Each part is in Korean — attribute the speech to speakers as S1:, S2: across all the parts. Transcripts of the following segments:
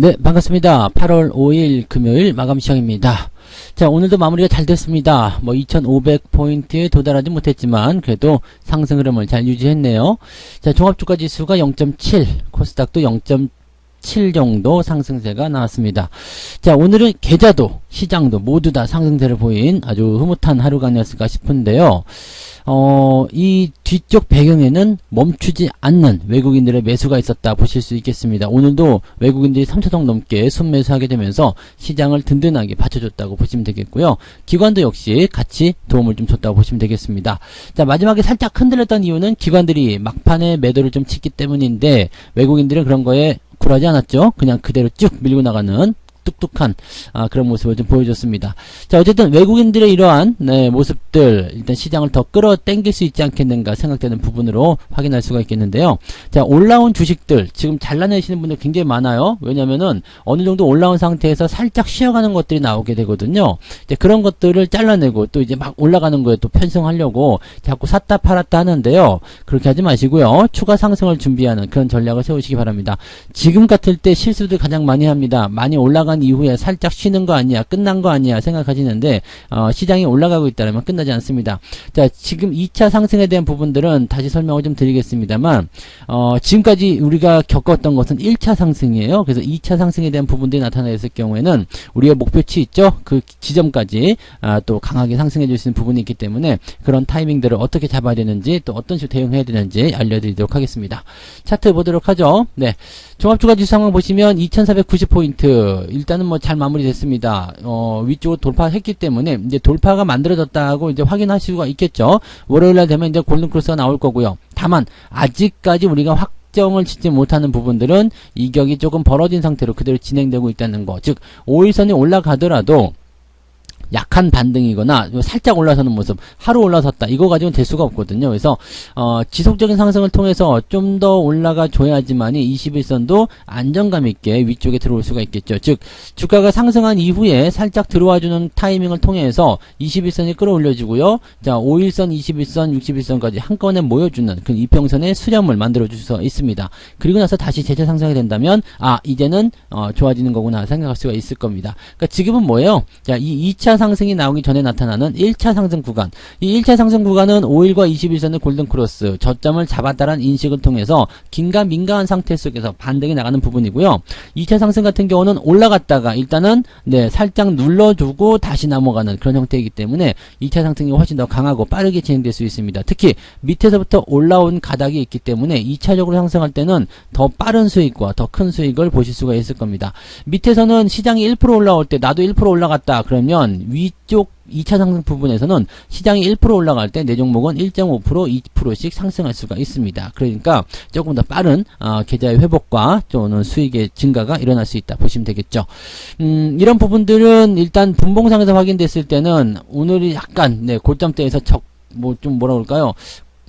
S1: 네, 반갑습니다. 8월 5일 금요일 마감 시간입니다. 자, 오늘도 마무리가 잘 됐습니다. 뭐 2,500포인트에 도달하지 못했지만 그래도 상승 흐름을 잘 유지했네요. 자, 종합주가 지수가 0.7, 코스닥도 0.7 정도 상승세가 나왔습니다. 자, 오늘은 계좌도 시장도 모두 다 상승세를 보인 아주 흐뭇한 하루가 아니었을까 싶은데요. 어, 이 뒤쪽 배경에는 멈추지 않는 외국인들의 매수가 있었다 보실 수 있겠습니다. 오늘도 외국인들이 3차동 넘게 순매수하게 되면서 시장을 든든하게 받쳐줬다고 보시면 되겠고요. 기관도 역시 같이 도움을 좀 줬다고 보시면 되겠습니다. 자, 마지막에 살짝 흔들렸던 이유는 기관들이 막판에 매도를 좀 쳤기 때문인데 외국인들은 그런 거에 굴하지 않았죠. 그냥 그대로 쭉 밀고 나가는 뚝뚝한 아, 그런 모습을 좀 보여줬습니다. 자 어쨌든 외국인들의 이러한 네, 모습들 일단 시장을 더 끌어당길 수 있지 않겠는가 생각되는 부분으로 확인할 수가 있겠는데요. 자 올라온 주식들 지금 잘라내시는 분들 굉장히 많아요. 왜냐면은 어느 정도 올라온 상태에서 살짝 쉬어가는 것들이 나오게 되거든요. 이제 그런 것들을 잘라내고 또 이제 막 올라가는 거에 또 편성하려고 자꾸 샀다 팔았다 하는데요. 그렇게 하지 마시고요. 추가 상승을 준비하는 그런 전략을 세우시기 바랍니다. 지금 같을 때 실수들 가장 많이 합니다. 많이 올라 간 이후에 살짝 쉬는 거 아니야, 끝난 거 아니야 생각하시는데 어, 시장이 올라가고 있다면 끝나지 않습니다. 자, 지금 2차 상승에 대한 부분들은 다시 설명을 좀 드리겠습니다만 어, 지금까지 우리가 겪었던 것은 1차 상승이에요. 그래서 2차 상승에 대한 부분들이 나타나있을 경우에는 우리가 목표치 있죠? 그 지점까지 아, 또 강하게 상승해 줄 수 있는 부분이 있기 때문에 그런 타이밍들을 어떻게 잡아야 되는지 또 어떤 식으로 대응해야 되는지 알려드리도록 하겠습니다. 차트 보도록 하죠. 네. 종합주가지수 상황 보시면 2490포인트 일단은 뭐 잘 마무리됐습니다. 어, 위쪽으로 돌파했기 때문에 이제 돌파가 만들어졌다고 이제 확인할 수가 있겠죠. 월요일날 되면 이제 골든 크로스가 나올 거고요. 다만 아직까지 우리가 확 정을 짓지 못하는 부분들은 이격이 조금 벌어진 상태로 그대로 진행되고 있다는 거. 즉 5일선이 올라가더라도 약한 반등이거나 살짝 올라서는 모습 하루 올라섰다. 이거 가지고는 될 수가 없거든요. 그래서 어, 지속적인 상승을 통해서 좀 더 올라가 줘야지만이 21선도 안정감 있게 위쪽에 들어올 수가 있겠죠. 즉 주가가 상승한 이후에 살짝 들어와주는 타이밍을 통해서 21선이 끌어올려주고요. 자 5일선 21선 61선까지 한꺼번에 모여주는 그 이평선의 수렴을 만들어 줄 수 있습니다. 그리고 나서 다시 재차 상승이 된다면 아 이제는 어, 좋아지는 거구나 생각할 수가 있을 겁니다. 그러니까 지금은 뭐예요? 자 이 2차 상승이 나오기 전에 나타나는 1차 상승 구간. 이 1차 상승 구간은 5일과 21선의 골든크로스, 저점을 잡았다는 인식을 통해서 긴가 민가한 상태 속에서 반등이 나가는 부분이고요. 2차 상승 같은 경우는 올라갔다가 일단은 네, 살짝 눌러주고 다시 넘어가는 그런 형태이기 때문에 2차 상승이 훨씬 더 강하고 빠르게 진행될 수 있습니다. 특히 밑에서부터 올라온 가닥이 있기 때문에 2차적으로 상승할 때는 더 빠른 수익과 더 큰 수익을 보실 수가 있을 겁니다. 밑에서는 시장이 1% 올라올 때 나도 1% 올라갔다 그러면 위쪽 2차 상승 부분에서는 시장이 1% 올라갈 때 내 종목은 1.5% 2%씩 상승할 수가 있습니다. 그러니까 조금 더 빠른 어, 계좌의 회복과 또는 수익의 증가가 일어날 수 있다 보시면 되겠죠. 음, 이런 부분들은 일단 분봉상에서 확인됐을 때는 오늘이 약간 네, 고점대에서 적 뭐 좀 뭐라 그럴까요?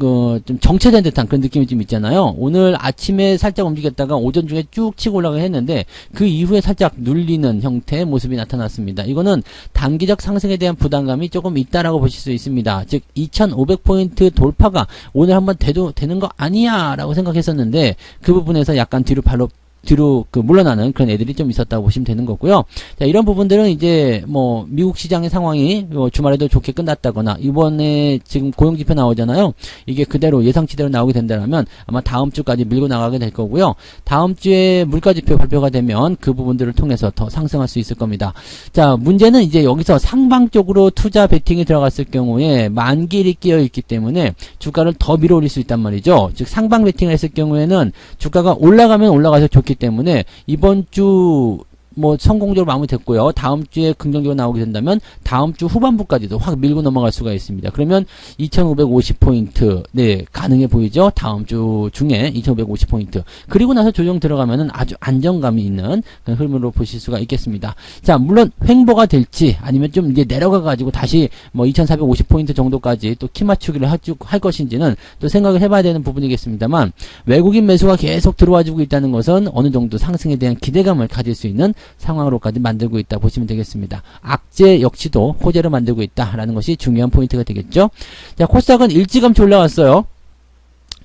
S1: 어, 좀 정체된 듯한 그런 느낌이 좀 있잖아요. 오늘 아침에 살짝 움직였다가 오전 중에 쭉 치고 올라가 했는데 그 이후에 살짝 눌리는 형태의 모습이 나타났습니다. 이거는 단기적 상승에 대한 부담감이 조금 있다라고 보실 수 있습니다. 즉 2,500포인트 돌파가 오늘 한번 돼도 되는 거 아니야 라고 생각했었는데 그 부분에서 약간 뒤로 발로 뒤로 그 물러나는 그런 애들이 좀 있었다고 보시면 되는 거고요. 자, 이런 부분들은 이제 뭐 미국 시장의 상황이 뭐 주말에도 좋게 끝났다거나 이번에 지금 고용 지표 나오잖아요. 이게 그대로 예상치대로 나오게 된다면 아마 다음 주까지 밀고 나가게 될 거고요. 다음 주에 물가 지표 발표가 되면 그 부분들을 통해서 더 상승할 수 있을 겁니다. 자, 문제는 이제 여기서 상방 쪽으로 투자 베팅이 들어갔을 경우에 만길이 끼어 있기 때문에 주가를 더 밀어 올릴 수 있단 말이죠. 즉 상방 베팅을 했을 경우에는 주가가 올라가면 올라가서 좋기 때문에 이번 주 뭐 성공적으로 마무리됐고요. 다음 주에 긍정적으로 나오게 된다면 다음 주 후반부까지도 확 밀고 넘어갈 수가 있습니다. 그러면 2550포인트 네 가능해 보이죠? 다음 주 중에 2550포인트 그리고 나서 조정 들어가면은 아주 안정감이 있는 흐름으로 보실 수가 있겠습니다. 자 물론 횡보가 될지 아니면 좀 이제 내려가 가지고 다시 뭐 2450포인트 정도까지 또 키 맞추기를 할 것인지는 또 생각을 해봐야 되는 부분이겠습니다만 외국인 매수가 계속 들어와주고 있다는 것은 어느 정도 상승에 대한 기대감을 가질 수 있는 상황으로까지 만들고 있다 보시면 되겠습니다. 악재 역시도 호재를 만들고 있다라는 것이 중요한 포인트가 되겠죠. 자, 코스닥은 일찌감치 올라왔어요.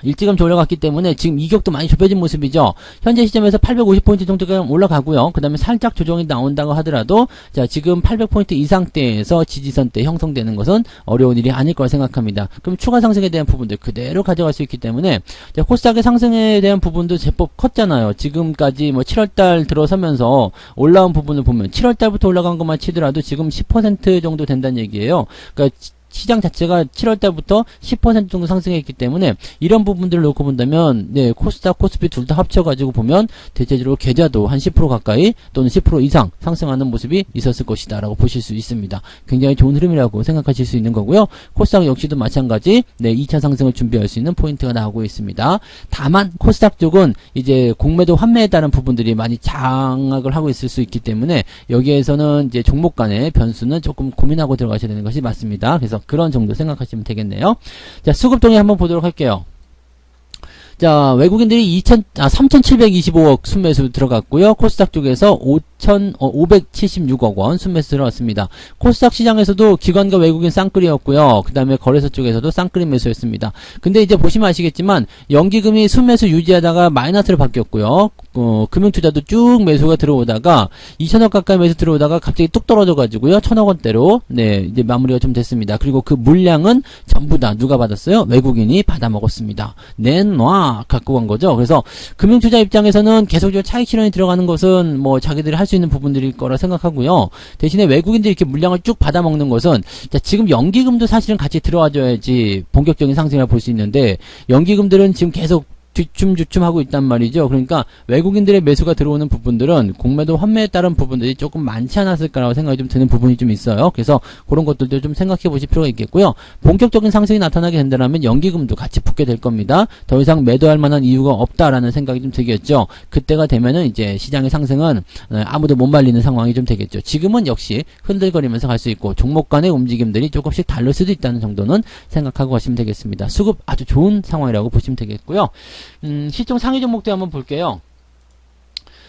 S1: 일찌감치 올라갔기 때문에 지금 이격도 많이 좁혀진 모습이죠. 현재 시점에서 850포인트 정도가 올라가고요. 그 다음에 살짝 조정이 나온다고 하더라도 자 지금 800포인트 이상대에서 지지선대 형성되는 것은 어려운 일이 아닐 거라 생각합니다. 그럼 추가 상승에 대한 부분들 그대로 가져갈 수 있기 때문에 자, 코스닥의 상승에 대한 부분도 제법 컸잖아요. 지금까지 뭐 7월달 들어서면서 올라온 부분을 보면 7월달부터 올라간 것만 치더라도 지금 10% 정도 된다는 얘기예요. 그러니까 치- 시장 자체가 7월 달부터 10% 정도 상승했기 때문에 이런 부분들을 놓고 본다면 네, 코스닥, 코스피 둘 다 합쳐 가지고 보면 대체적으로 계좌도 한 10% 가까이 또는 10% 이상 상승하는 모습이 있었을 것이다 라고 보실 수 있습니다. 굉장히 좋은 흐름이라고 생각하실 수 있는 거고요. 코스닥 역시도 마찬가지 네, 2차 상승을 준비할 수 있는 포인트가 나오고 있습니다. 다만 코스닥 쪽은 이제 공매도 환매에 따른 부분들이 많이 장악을 하고 있을 수 있기 때문에 여기에서는 이제 종목 간의 변수는 조금 고민하고 들어가셔야 되는 것이 맞습니다. 그래서 그런 정도 생각하시면 되겠네요. 자, 수급동의 한번 보도록 할게요. 자, 외국인들이 2천, 아, 3,725억 순매수 들어갔고요. 코스닥 쪽에서 5천, 어, 576억 원 순매수 들어갔습니다. 코스닥 시장에서도 기관과 외국인 쌍끌이였고요. 그 다음에 거래소 쪽에서도 쌍끌이 매수였습니다. 근데 이제 보시면 아시겠지만, 연기금이 순매수 유지하다가 마이너스로 바뀌었고요. 어, 금융투자도 쭉 매수가 들어오다가, 2천억 가까이 매수 들어오다가 갑자기 뚝 떨어져가지고요. 천억 원대로, 네, 이제 마무리가 좀 됐습니다. 그리고 그 물량은 전부 다 누가 받았어요? 외국인이 받아먹었습니다. 내놔! 갖고 간 거죠. 그래서 금융투자 입장에서는 계속적으로 차익 실현이 들어가는 것은 뭐 자기들이 할 수 있는 부분들일 거라 생각하고요. 대신에 외국인들이 이렇게 물량을 쭉 받아먹는 것은 자, 지금 연기금도 사실은 같이 들어와줘야지 본격적인 상승을 볼 수 있는데 연기금들은 지금 계속 뒤춤주춤 하고 있단 말이죠. 그러니까 외국인들의 매수가 들어오는 부분들은 공매도 환매에 따른 부분들이 조금 많지 않았을까라고 생각이 좀 드는 부분이 좀 있어요. 그래서 그런 것들도 좀 생각해 보실 필요가 있겠고요. 본격적인 상승이 나타나게 된다면 연기금도 같이 붙게 될 겁니다. 더 이상 매도할 만한 이유가 없다라는 생각이 좀 들겠죠. 그때가 되면은 이제 시장의 상승은 어, 아무도 못 말리는 상황이 좀 되겠죠. 지금은 역시 흔들거리면서 갈 수 있고 종목 간의 움직임들이 조금씩 다를 수도 있다는 정도는 생각하고 가시면 되겠습니다. 수급 아주 좋은 상황이라고 보시면 되겠고요. 음, 시총 상위 종목들 한번 볼게요.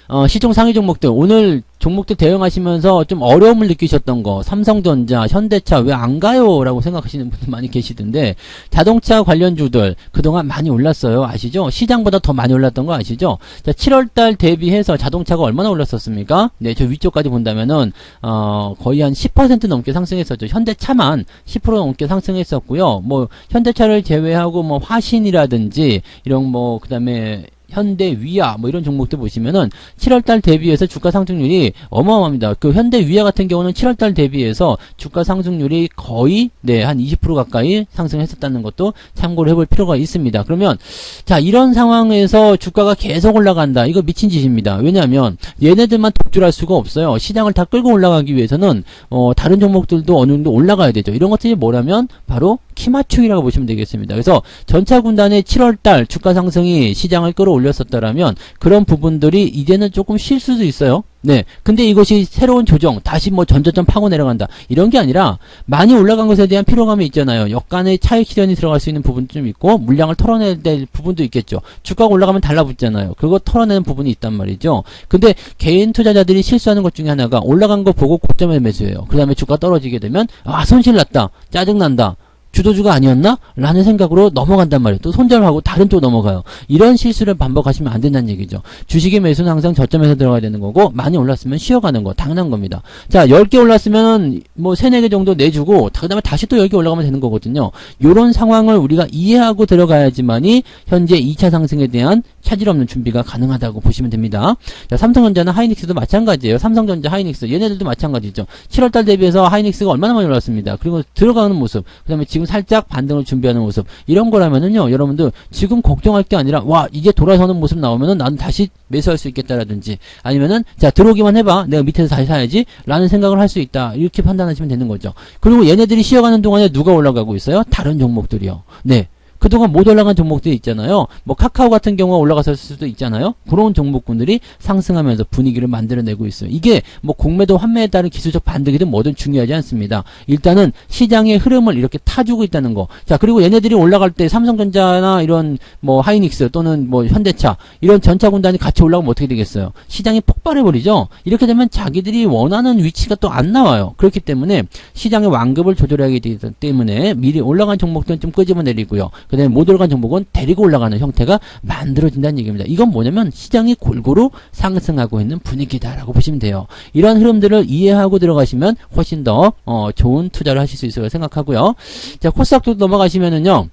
S1: 어, 시총 상위 종목들 오늘 종목들 대응하시면서 좀 어려움을 느끼셨던 거 삼성전자, 현대차 왜 안 가요? 라고 생각하시는 분들 많이 계시던데 자동차 관련주들 그동안 많이 올랐어요. 아시죠? 시장보다 더 많이 올랐던 거 아시죠? 자, 7월달 대비해서 자동차가 얼마나 올랐었습니까? 네, 저 위쪽까지 본다면은 어, 거의 한 10% 넘게 상승했었죠. 현대차만 10% 넘게 상승했었고요. 뭐 현대차를 제외하고 뭐 화신이라든지 이런 뭐 그다음에 현대 위아 뭐 이런 종목들 보시면은 7월달 대비해서 주가 상승률이 어마어마합니다. 그 현대 위아 같은 경우는 7월달 대비해서 주가 상승률이 거의 네 한 20% 가까이 상승했었다는 것도 참고를 해볼 필요가 있습니다. 그러면 자 이런 상황에서 주가가 계속 올라간다. 이거 미친 짓입니다. 왜냐하면 얘네들만 독주할 수가 없어요. 시장을 다 끌고 올라가기 위해서는 어, 다른 종목들도 어느 정도 올라가야 되죠. 이런 것들이 뭐라면 바로 키 맞추기라고 보시면 되겠습니다. 그래서 전차 군단의 7월달 주가 상승이 시장을 끌어올 렸었다라면 그런 부분들이 이제는 조금 쉴 수도 있어요. 네. 근데 이것이 새로운 조정, 다시 뭐 전저점 파고 내려간다. 이런 게 아니라 많이 올라간 것에 대한 피로감이 있잖아요. 역간의 차익 실현이 들어갈 수 있는 부분도 좀 있고 물량을 털어내야 될 부분도 있겠죠. 주가가 올라가면 달라붙잖아요. 그거 털어내는 부분이 있단 말이죠. 근데 개인 투자자들이 실수하는 것 중에 하나가 올라간 거 보고 고점에 매수해요. 그 다음에 주가 떨어지게 되면 아 손실 났다. 짜증 난다. 주도주가 아니었나? 라는 생각으로 넘어간단 말이에요. 또 손절하고 다른 쪽 넘어가요. 이런 실수를 반복하시면 안 된다는 얘기죠. 주식의 매수는 항상 저점에서 들어가야 되는 거고, 많이 올랐으면 쉬어가는 거, 당연한 겁니다. 자, 10개 올랐으면 뭐 3, 4개 정도 내주고, 그 다음에 다시 또 10개 올라가면 되는 거거든요. 요런 상황을 우리가 이해하고 들어가야지만이 현재 2차 상승에 대한 차질 없는 준비가 가능하다고 보시면 됩니다. 자, 삼성전자는 하이닉스도 마찬가지예요. 삼성전자, 하이닉스. 얘네들도 마찬가지죠. 7월달 대비해서 하이닉스가 얼마나 많이 올랐습니다. 그리고 들어가는 모습. 그 다음에 지금 지금 살짝 반등을 준비하는 모습. 이런 거라면은요 여러분들 지금 걱정할 게 아니라 와 이게 돌아서는 모습 나오면은 나는 다시 매수할 수 있겠다라든지 아니면은 자 들어오기만 해봐. 내가 밑에서 다시 사야지. 라는 생각을 할 수 있다. 이렇게 판단하시면 되는 거죠. 그리고 얘네들이 쉬어가는 동안에 누가 올라가고 있어요? 다른 종목들이요. 네 그동안 못 올라간 종목들이 있잖아요. 뭐 카카오 같은 경우가 올라갔을 수도 있잖아요. 그런 종목군들이 상승하면서 분위기를 만들어내고 있어요. 이게 뭐 공매도 환매에 따른 기술적 반등이든 뭐든 중요하지 않습니다. 일단은 시장의 흐름을 이렇게 타주고 있다는 거. 자 그리고 얘네들이 올라갈 때 삼성전자나 이런 뭐 하이닉스 또는 뭐 현대차 이런 전차 군단이 같이 올라가면 어떻게 되겠어요? 시장이 폭발해버리죠. 이렇게 되면 자기들이 원하는 위치가 또 안 나와요. 그렇기 때문에 시장의 완급을 조절하게 되기 때문에 미리 올라간 종목들은 좀 끄집어내리고요. 그 다음에 못 올라간 종목은 데리고 올라가는 형태가 만들어진다는 얘기입니다. 이건 뭐냐면 시장이 골고루 상승하고 있는 분위기다라고 보시면 돼요. 이런 흐름들을 이해하고 들어가시면 훨씬 더 어, 좋은 투자를 하실 수 있을 거라 생각하고요. 자 코스닥도 넘어가시면은요.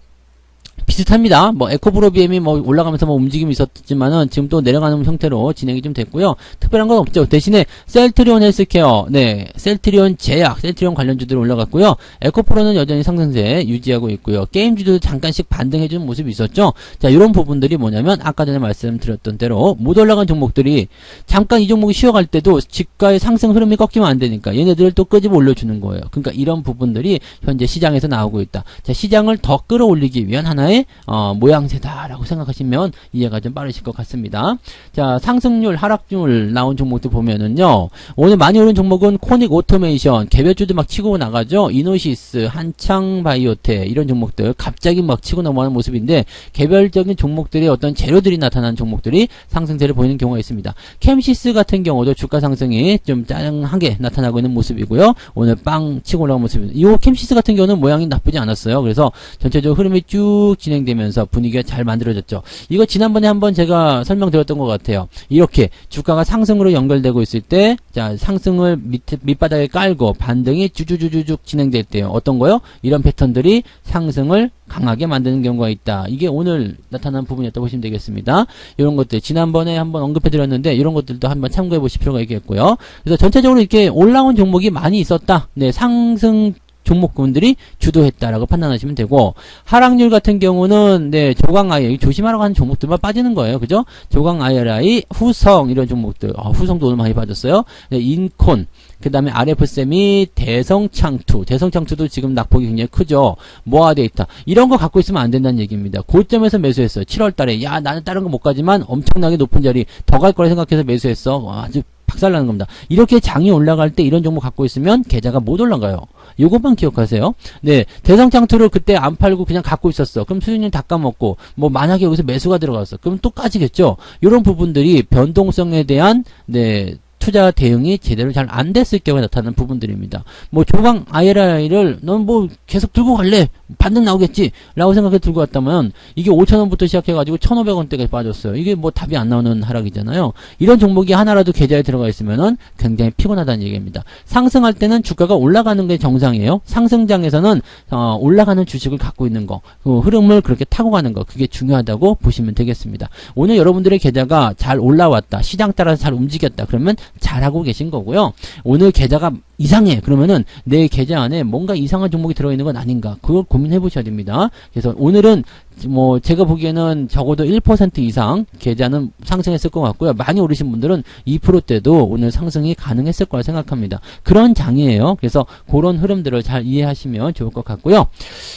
S1: 비슷합니다. 뭐 에코브로비엠이 뭐 올라가면서 뭐 움직임이 있었지만은 지금 또 내려가는 형태로 진행이 좀 됐고요. 특별한 건 없죠. 대신에 셀트리온 헬스케어, 네, 셀트리온 제약, 셀트리온 관련주들 올라갔고요. 에코프로는 여전히 상승세 유지하고 있고요. 게임주도 잠깐씩 반등해주는 모습이 있었죠. 자, 이런 부분들이 뭐냐면 아까 전에 말씀드렸던 대로 못 올라간 종목들이 잠깐 이 종목이 쉬어갈 때도 지가의 상승 흐름이 꺾이면 안 되니까 얘네들을 또 끄집어 올려주는 거예요. 그러니까 이런 부분들이 현재 시장에서 나오고 있다. 자, 시장을 더 끌어올리기 위한 하나의 어, 모양새다라고 생각하시면 이해가 좀 빠르실 것 같습니다. 자, 상승률, 하락률 나온 종목들 보면은요. 오늘 많이 오른 종목은 코닉 오토메이션, 개별주도 막 치고 나가죠. 이노시스, 한창 바이오테 이런 종목들 갑자기 막 치고 넘어가는 모습인데 개별적인 종목들의 어떤 재료들이 나타나는 종목들이 상승세를 보이는 경우가 있습니다. 캠시스 같은 경우도 주가 상승이 좀 짜증하게 나타나고 있는 모습이고요. 오늘 빵 치고 올라간 모습입니다. 이 캠시스 같은 경우는 모양이 나쁘지 않았어요. 그래서 전체적으로 흐름이 쭉 진행되면서 분위기가 잘 만들어졌죠. 이거 지난번에 한번 제가 설명드렸던 것 같아요. 이렇게 주가가 상승으로 연결되고 있을 때, 자, 상승을 밑, 밑바닥에 깔고 반등이 주주주주쭉 진행될 때요. 어떤 거요? 이런 패턴들이 상승을 강하게 만드는 경우가 있다. 이게 오늘 나타난 부분이었다고 보시면 되겠습니다. 이런 것들 지난번에 한번 언급해 드렸는데 이런 것들도 한번 참고해 보실 필요가 있겠고요. 그래서 전체적으로 이렇게 올라온 종목이 많이 있었다. 네, 상승 종목군들이 주도했다라고 판단하시면 되고 하락률 같은 경우는 네 조강 IRI 조심하라고 하는 종목들만 빠지는 거예요, 그죠? 조강 IRI, 후성 이런 종목들, 아, 후성도 오늘 많이 빠졌어요. 네, 인콘, 그 다음에 RF쌤이 대성창투, 대성창투도 지금 낙폭이 굉장히 크죠. 모아데이터 이런 거 갖고 있으면 안 된다는 얘기입니다. 고점에서 매수했어요. 7월달에 야 나는 다른 거 못 가지만 엄청나게 높은 자리 더 갈 거라 생각해서 매수했어. 와, 아주 박살나는 겁니다. 이렇게 장이 올라갈 때 이런 종목 갖고 있으면 계좌가 못 올라가요. 요것만 기억하세요. 네, 대성장투를 그때 안 팔고 그냥 갖고 있었어. 그럼 수익률 다 까먹고 뭐 만약에 여기서 매수가 들어갔어. 그럼 또 까지겠죠. 이런 부분들이 변동성에 대한 네 투자 대응이 제대로 잘 안 됐을 경우에 나타나는 부분들입니다. 뭐 조강 IRI를 넌 뭐 계속 들고 갈래? 반등 나오겠지? 라고 생각해 들고 갔다면 이게 5천원부터 시작해가지고 1,500원대까지 빠졌어요. 이게 뭐 답이 안 나오는 하락이잖아요. 이런 종목이 하나라도 계좌에 들어가 있으면은 굉장히 피곤하다는 얘기입니다. 상승할 때는 주가가 올라가는 게 정상이에요. 상승장에서는 어, 올라가는 주식을 갖고 있는 거, 그 흐름을 그렇게 타고 가는 거, 그게 중요하다고 보시면 되겠습니다. 오늘 여러분들의 계좌가 잘 올라왔다, 시장 따라서 잘 움직였다, 그러면 잘하고 계신 거고요. 오늘 계좌가 이상해. 그러면은 내 계좌 안에 뭔가 이상한 종목이 들어있는 건 아닌가. 그걸 고민해 보셔야 됩니다. 그래서 오늘은 뭐 제가 보기에는 적어도 1% 이상 계좌는 상승했을 것 같고요. 많이 오르신 분들은 2%대도 오늘 상승이 가능했을 거라 생각합니다. 그런 장이에요. 그래서 그런 흐름들을 잘 이해하시면 좋을 것 같고요.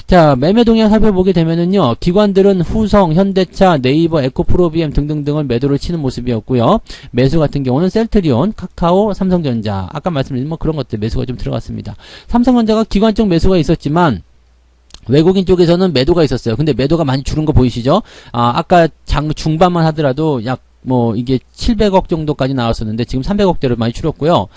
S1: 자, 매매 동향 살펴보게 되면은요. 기관들은 후성, 현대차, 네이버, 에코프로비엠 등등등을 매도를 치는 모습이었고요. 매수 같은 경우는 셀트리온, 카카오, 삼성전자. 아까 말씀드린 뭐 그런 것들 매수가 좀 들어갔습니다. 삼성전자가 기관적 매수가 있었지만 외국인 쪽에서는 매도가 있었어요. 근데 매도가 많이 줄은 거 보이시죠? 아, 아까 장 중반만 하더라도 약 뭐 이게 700억 정도까지 나왔었는데 지금 300억대로 많이 줄었고요.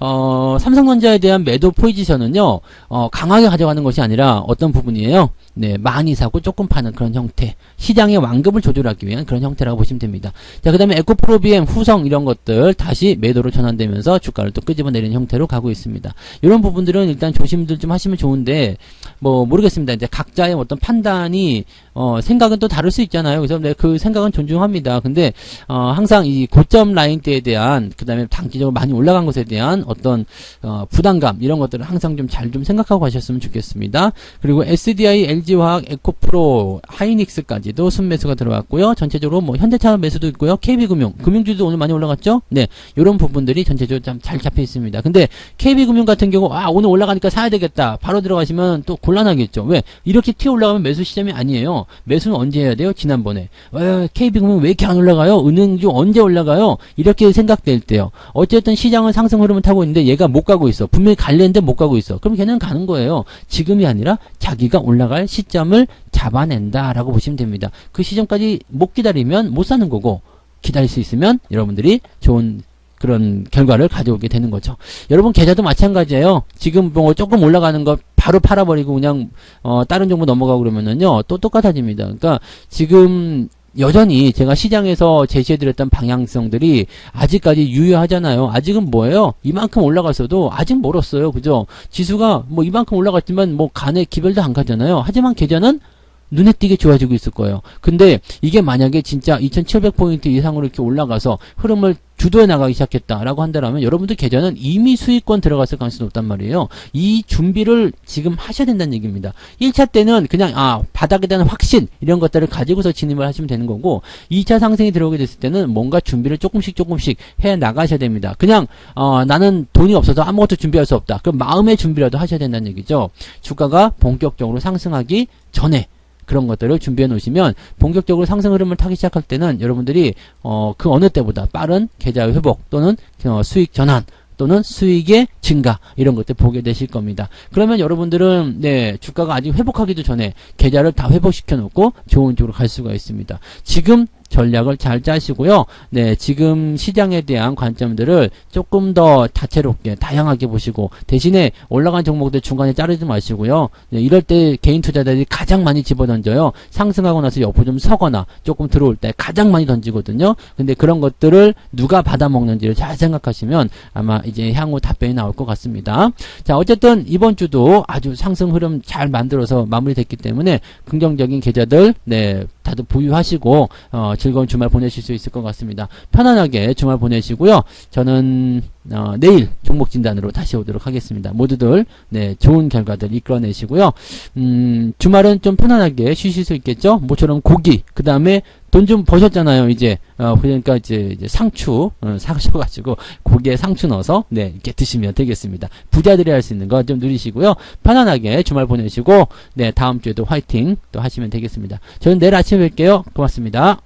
S1: 어, 삼성전자에 대한 매도 포지션은요. 어, 강하게 가져가는 것이 아니라 어떤 부분이에요? 네, 많이 사고 조금 파는 그런 형태. 시장의 완급을 조절하기 위한 그런 형태라고 보시면 됩니다. 자, 그 다음에 에코프로비엠, 후성 이런 것들 다시 매도로 전환되면서 주가를 또 끄집어내리는 형태로 가고 있습니다. 이런 부분들은 일단 조심들 좀 하시면 좋은데, 뭐, 모르겠습니다. 이제 각자의 어떤 판단이, 어, 생각은 또 다를 수 있잖아요. 그래서 네, 그 생각은 존중합니다. 근데, 어, 항상 이 고점 라인대에 대한, 그 다음에 단기적으로 많이 올라간 것에 대한 어떤, 어, 부담감, 이런 것들을 항상 좀 잘좀 생각하고 가셨으면 좋겠습니다. 그리고 SDI, LG 화학, 에코프로, 하이닉스까지도 순매수가 들어왔고요. 전체적으로 뭐 현대차 매수도 있고요. KB금융, 금융주도 오늘 많이 올라갔죠? 네, 이런 부분들이 전체적으로 좀잘 잡혀 있습니다. 근데 KB금융 같은 경우 아 오늘 올라가니까 사야 되겠다. 바로 들어가시면 또 곤란하겠죠. 왜? 이렇게 튀어 올라가면 매수 시점이 아니에요. 매수는 언제 해야 돼요? 지난번에. 왜 KB금융 왜 이렇게 안 올라가요? 은행주 언제 올라가요? 이렇게 생각될 때요. 어쨌든 시장은 상승 흐름을 타고 있는데 얘가 못 가고 있어. 분명히 갈래는데 못 가고 있어. 그럼 걔는 가는 거예요. 지금이 아니라 자기가 올라갈 시 점을 잡아낸다라고 보시면 됩니다. 그 시점까지 못 기다리면 못 사는 거고 기다릴 수 있으면 여러분들이 좋은 그런 결과를 가져오게 되는 거죠. 여러분 계좌도 마찬가지예요. 지금 뭐 조금 올라가는 거 바로 팔아버리고 그냥 어 다른 종목 넘어가고 그러면은요 또 똑같아집니다. 그러니까 지금 여전히 제가 시장에서 제시해드렸던 방향성들이 아직까지 유효하잖아요. 아직은 뭐예요? 이만큼 올라갔어도 아직 멀었어요. 그죠? 지수가 뭐 이만큼 올라갔지만 뭐 간에 기별도 안 가잖아요. 하지만 계좌는 눈에 띄게 좋아지고 있을 거예요. 근데 이게 만약에 진짜 2700포인트 이상으로 이렇게 올라가서 흐름을 주도해 나가기 시작했다라고 한다면 여러분들 계좌는 이미 수익권 들어갔을 가능성이 높단 말이에요. 이 준비를 지금 하셔야 된다는 얘기입니다. 1차 때는 그냥 아 바닥에 대한 확신 이런 것들을 가지고서 진입을 하시면 되는 거고 2차 상승이 들어오게 됐을 때는 뭔가 준비를 조금씩 조금씩 해 나가셔야 됩니다. 그냥 어, 나는 돈이 없어서 아무것도 준비할 수 없다. 그럼 마음의 준비라도 하셔야 된다는 얘기죠. 주가가 본격적으로 상승하기 전에 그런 것들을 준비해 놓으시면 본격적으로 상승 흐름을 타기 시작할 때는 여러분들이 어, 그 어느 때보다 빠른 계좌 회복 또는 어, 수익 전환 또는 수익의 증가 이런 것들 보게 되실 겁니다. 그러면 여러분들은 네 주가가 아직 회복하기도 전에 계좌를 다 회복시켜 놓고 좋은 쪽으로 갈 수가 있습니다. 지금 전략을 잘 짜시고요. 네, 지금 시장에 대한 관점들을 조금 더 다채롭게, 다양하게 보시고, 대신에 올라간 종목들 중간에 자르지 마시고요. 네, 이럴 때 개인 투자자들이 가장 많이 집어던져요. 상승하고 나서 옆으로 좀 서거나 조금 들어올 때 가장 많이 던지거든요. 근데 그런 것들을 누가 받아먹는지를 잘 생각하시면 아마 이제 향후 답변이 나올 것 같습니다. 자, 어쨌든 이번 주도 아주 상승 흐름 잘 만들어서 마무리됐기 때문에 긍정적인 계좌들, 네, 다들 보유하시고, 어, 즐거운 주말 보내실 수 있을 것 같습니다. 편안하게 주말 보내시고요. 저는 어, 내일 종목 진단으로 다시 오도록 하겠습니다. 모두들 네 좋은 결과들 이끌어내시고요. 음, 주말은 좀 편안하게 쉬실 수 있겠죠. 모처럼 고기 그 다음에 돈 좀 버셨잖아요. 이제 어, 그러니까 이제, 이제 상추 어, 사셔가지고 고기에 상추 넣어서 네 이렇게 드시면 되겠습니다. 부자들이 할 수 있는 거 좀 누리시고요. 편안하게 주말 보내시고 네 다음 주에도 화이팅 또 하시면 되겠습니다. 저는 내일 아침에 뵐게요. 고맙습니다.